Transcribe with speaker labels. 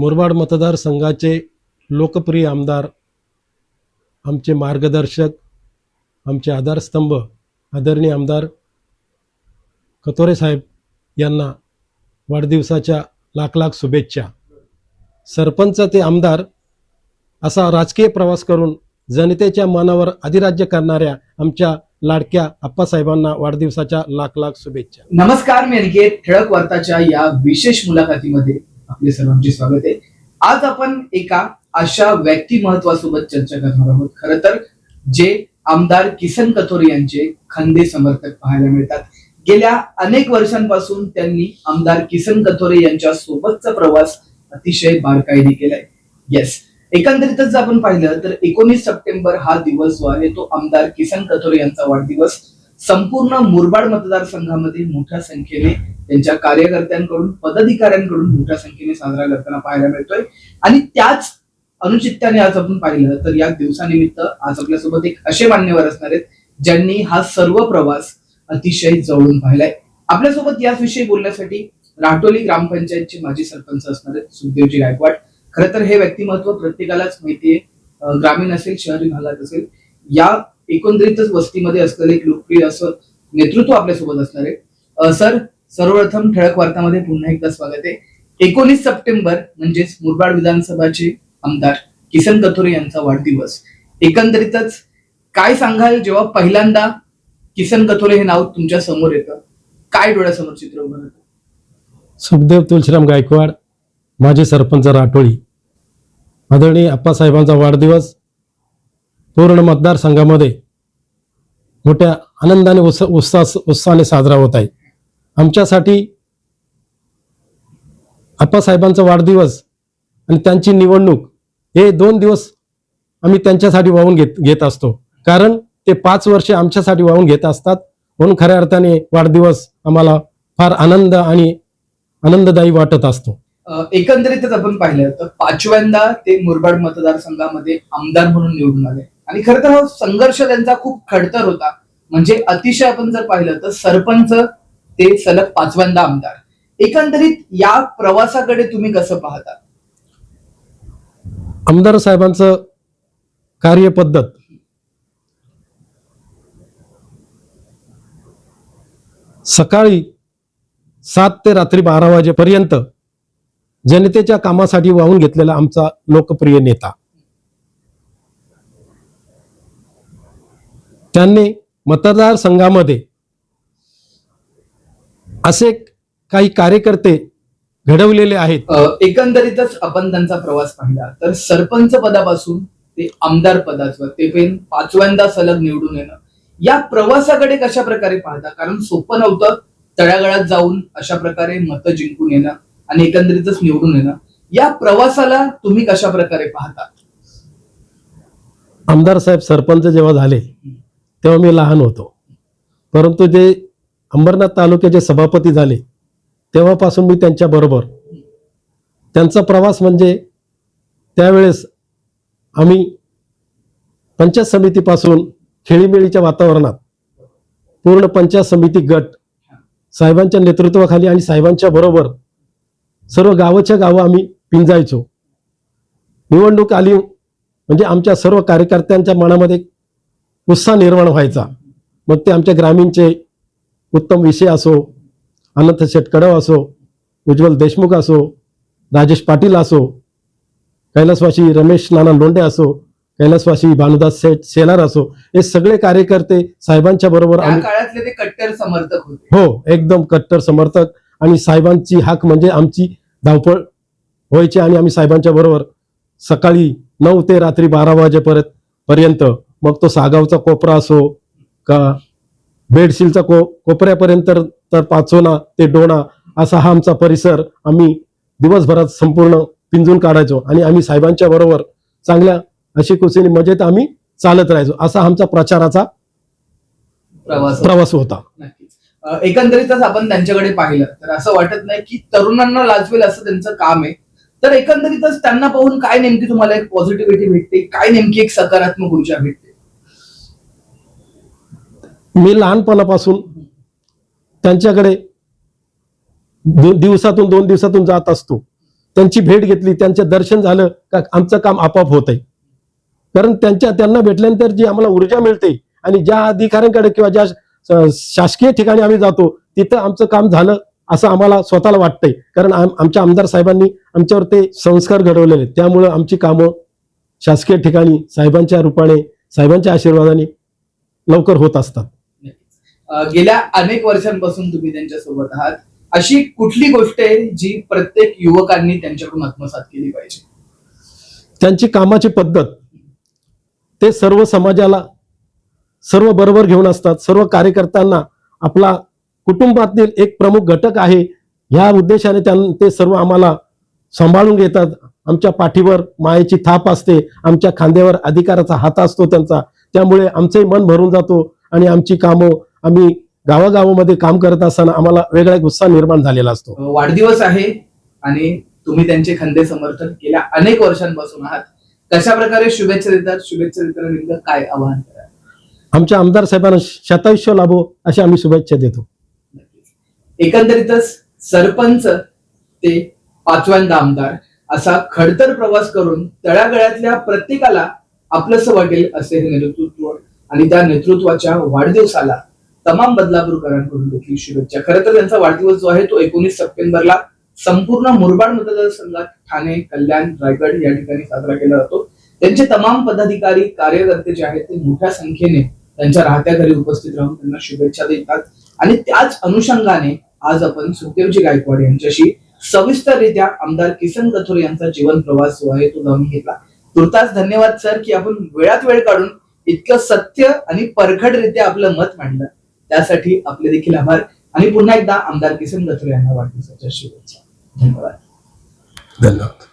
Speaker 1: मुरबाड मतदारसंघाचे लोकप्रिय आमदार आमचे मार्गदर्शक आमचे आधारस्तंभ आदरणीय आमदार कतोरे साहेब यांना वाढदिवसाच्या लाख लाख शुभेच्छा. सरपंच ते आमदार असा राजकीय प्रवास करून जनतेच्या मनावर अधिराज्य करणाऱ्या आमच्या लाडक्या आप्पासाहेबांना वाढदिवसाच्या लाख लाख शुभेच्छा.
Speaker 2: नमस्कार मी अनिकेत ठळक वार्ताच्या या विशेष मुलाखतीमध्ये आपले सर्वांचे स्वागत आहे. आज आपण एका अशा व्यक्तिमत्वासोबत चर्चा करणार आहोत. खर तर जे आमदार किसन कथोरे यांचे खंदे समर्थक पाहायला मिळतात. गेल्या अनेक वर्षांपासून त्यांनी आमदार किसन कथोरे यांच्या सोबतचा प्रवास अतिशय बारकाईने केलाय. येस एकंदरीतच जर आपण पाहिलं तर एकोणीस सप्टेंबर हा दिवस जो आहे तो आमदार किसन कथोरे यांचा वाढदिवस. संपूर्ण मुरबाड मतदारसंघामध्ये मोठ्या संख्येने त्यांच्या कार्यकर्त्यांकडून पदाधिकाऱ्यांकडून मोठ्या संख्येने साजरा करताना पाहायला मिळतोय. आणि त्याच अनुचित्याने आज आपण पाहिलं तर या दिवसानिमित्त आज आपल्यासोबत एक असे मान्यवर असणार आहेत ज्यांनी हा सर्व प्रवास अतिशय जवळून पाहिलाय. आपल्यासोबत याविषयी बोलण्यासाठी राटोली ग्रामपंचायतचे माजी सरपंच असणार आहेत सुखदेवजी गायकवाड. खरं तर हे व्यक्तिमत्व प्रत्येकालाच माहितीये. ग्रामीण असेल शहरी भागात असेल या एकंदरीतच वस्तीमध्ये असलेलं एक लोकप्रिय असं नेतृत्व आपल्यासोबत असणार आहे. सर सर्वप्रथम ठळक वार्तामध्ये पुन्हा एकदा स्वागत आहे. एकोणीस सप्टेंबर म्हणजेच मुरबाड विधानसभाचे आमदार किसन कथोरे यांचा वाढदिवस. एकंदरीतच काय सांगाल जेव्हा पहिल्यांदा किसन कथोरे हे नाव तुमच्यासमोर येतं? काय डोळ्यासमोर चित्र उभं राहतं?
Speaker 1: सुखदेव तुलश्राम गायकवाड माजी सरपंच राठोळी आदरणीय आप्पासाहेबांचा वाढदिवस पूर्ण मतदारसंघामध्ये मोठ्या आनंदाने उत्स उत्साह उत्साहाने साजरा होत आहे. आमच्यासाठी आप्पासाहेबांचा वाढदिवस आणि त्यांची निवडणूक हे दोन दिवस आम्ही त्यांच्यासाठी वाहून घेत घेत असतो. कारण ते पाच वर्षे आमच्यासाठी वाहून घेत असतात. म्हणून खऱ्या अर्थाने वाढदिवस आम्हाला फार आनंद आणि आनंददायी वाटत असतो.
Speaker 2: एकंदरीतच आपण पाहिलं तर पाचव्यांदा ते मुरबाड मतदारसंघामध्ये आमदार म्हणून निवडून आले. आणि खरं तर हा संघर्ष त्यांचा खूप खडतर होता. म्हणजे अतिशय आपण जर पाहिलं तर सरपंच ते सलग पाचव्यांदा आमदार. एकंदरीत या प्रवासाकडे तुम्ही कसं पाहता?
Speaker 1: आमदार साहेबांचं कार्यपद्धत. सकाळी सात ते रात्री बारा वाजेपर्यंत जनतेच्या कामासाठी वाहून घेतलेला आमचा लोकप्रिय नेता. त्यांनी मतदारसंघामध्ये असे काही कार्यकर्ते घडवलेले आहेत.
Speaker 2: एकंदरीतच आपण त्यांचा प्रवास पाहिला तर सरपंच पदापासून ते आमदार पदाचं ते पण पाचव्यांदा सलग निवडून येणं. या प्रवासाकडे कशा प्रकारे पाहता? कारण सोपं नव्हतं तळागाळात जाऊन अशा प्रकारे मतं जिंकून येणं आणि एकंदरीतच निवडून येणं. या प्रवासाला तुम्ही कशा प्रकारे पाहता?
Speaker 1: आमदार साहेब सरपंच जेव्हा झाले तेव्हा मी लहान होतो. परंतु जे अंबरनाथ तालुक्याचे सभापती झाले तेव्हापासून मी त्यांच्याबरोबर त्यांचा प्रवास म्हणजे त्यावेळेस आम्ही पंचायत समितीपासून खेळीमेळीच्या वातावरणात पूर्ण पंचायत समिती गट साहेबांच्या नेतृत्वाखाली आणि साहेबांच्या बरोबर सर्व गावाच्या गावं आम्ही पिंजायचो. निवडणूक आली म्हणजे आमच्या सर्व कार्यकर्त्यांच्या मनामध्ये उत्साह निर्माण व्हायचा. मग ते आमच्या ग्रामीणचे उत्तम विषय असो अनंत शेटकडव असो उज्ज्वल देशमुख असो राजेश पाटील असो कैलासवासी रमेश नाना लोंढे असो कैलासवासी भानुदास सेठ सेलार असो हे सगळे कार्यकर्ते साहेबांच्या बरोबर आम्ही
Speaker 2: कट्टर समर्थक
Speaker 1: हो एकदम कट्टर समर्थक आणि साहेबांची हाक म्हणजे आमची धावपळ व्हायची आणि आम्ही साहेबांच्या बरोबर सकाळी नऊ ते रात्री बारा वाजेपर्यंत पर्यंत मग तो सागावचा कोपरा असो का बेडशीलचा को कोपऱ्यापर्यंत तर- तर पाचोना ते डोणा असा हा आमचा परिसर आम्ही दिवसभरात संपूर्ण पिंजून काढायचो. आणि आम्ही साहेबांच्या बरोबर चांगल्या अशी कुशीने मजेत आम्ही चालत राहायचो. असा आमचा प्रचाराचा
Speaker 2: प्रवास
Speaker 1: प्रवास होता.
Speaker 2: एकंदरीतच आपण त्यांच्याकडे पाहिलं तर असं वाटत नाही की तरुणांना लाजवेल असं त्यांचं काम आहे. तर एकंदरीतच त्यांना पाहून काय नेमकी तुम्हाला एक पॉझिटिव्हिटी भेटते? काय नेमकी एक सकारात्मक ऊर्जा भेटते?
Speaker 1: मी लहानपणापासून त्यांच्याकडे दिवसातून दोन दिवसातून जात असतो. त्यांची भेट घेतली त्यांचं दर्शन झालं का आमचं काम आपोआप होत आहे. कारण त्यांच्या त्यांना भेटल्यानंतर जी आम्हाला ऊर्जा मिळते आणि ज्या अधिकाऱ्यांकडे किंवा ज्या शासकीय ठिकाणी आम्ही जातो तिथं आमचं काम झालं असं आम्हाला स्वतःला वाटतंय. कारण आम- आमच्या आमदार साहेबांनी आमच्यावर ते संस्कार घडवलेले आहेत. त्यामुळं आमची कामं शासकीय ठिकाणी साहेबांच्या रूपाने साहेबांच्या आशीर्वादाने लवकर होत असतात.
Speaker 2: गेल्या अनेक वर्षांपासून तुम्ही त्यांच्यासोबत आहात. अशी कुठली गोष्ट आहे जी प्रत्येक युवकांनी त्यांच्याकडून आत्मसात केली पाहिजे?
Speaker 1: त्यांची कामाची पद्धत ते सर्व समाजाला सर्व बरोबर घेऊन असतात सर्व कार्यकर्त्यांना आपला कुटुंबातील एक प्रमुख घटक आहे. ह्या उद्देशाने त्यां ते सर्व आम्हाला सांभाळून घेतात. आमच्या पाठीवर मायेची थाप असते आमच्या खांद्यावर अधिकाराचा हात असतो त्यांचा. त्यामुळे आमचंही मन भरून जातो आणि आमची कामं आम्ही गावागावामध्ये काम करत असताना आम्हाला वेगळा एक उत्साह निर्माण झालेला असतो.
Speaker 2: वाढदिवस आहे आणि तुम्ही त्यांचे खंदे समर्थक गेल्या अनेक वर्षांपासून आहात. कशा प्रकारे शुभेच्छा देतात? शुभेच्छा देताना नेमकं काय आवाहन करा
Speaker 1: आमच्या आमदार साहेबांना शतायुष्य लाभो अशी आम्ही शुभेच्छा देतो.
Speaker 2: एकंदरीतच सरपंच ते पाचव्यांदा आमदार असा खडतर प्रवास करून तळागळ्यातल्या प्रत्येकाला आपलंस वाटेल असे हे नेतृत्व आणि त्या नेतृत्वाच्या वाढदिवसाला तमाम बदलापूरकरांकडून देखील शुभेच्छा. खरं तर त्यांचा वाढदिवस जो आहे तो एकोणीस सप्टेंबरला संपूर्ण मुरबाड मतदारसंघात ठाणे कल्याण रायगड या ठिकाणी साजरा केला जातो. त्यांचे तमाम पदाधिकारी कार्यकर्ते जे आहेत ते मोठ्या संख्येने त्यांच्या राहत्या घरी उपस्थित राहून त्यांना शुभेच्छा देतात. आणि त्याच अनुषंगाने आज आपण सुखदेवजी गायकवाड यांच्याशी सविस्तररित्या आमदार किसन कथोरे यांचा जीवन प्रवास जो आहे तो जाणून घेतला. तुर्तास धन्यवाद सर की आपण वेळात वेळ काढून इतकं सत्य आणि परखडरित्या आपलं मत मांडलं. त्यासाठी आपले देखील आभार. आणि पुन्हा एकदा आमदार किसन कथोरे यांना वाढदिवसाच्या शुभेच्छा. धन्यवाद.
Speaker 1: धन्यवाद.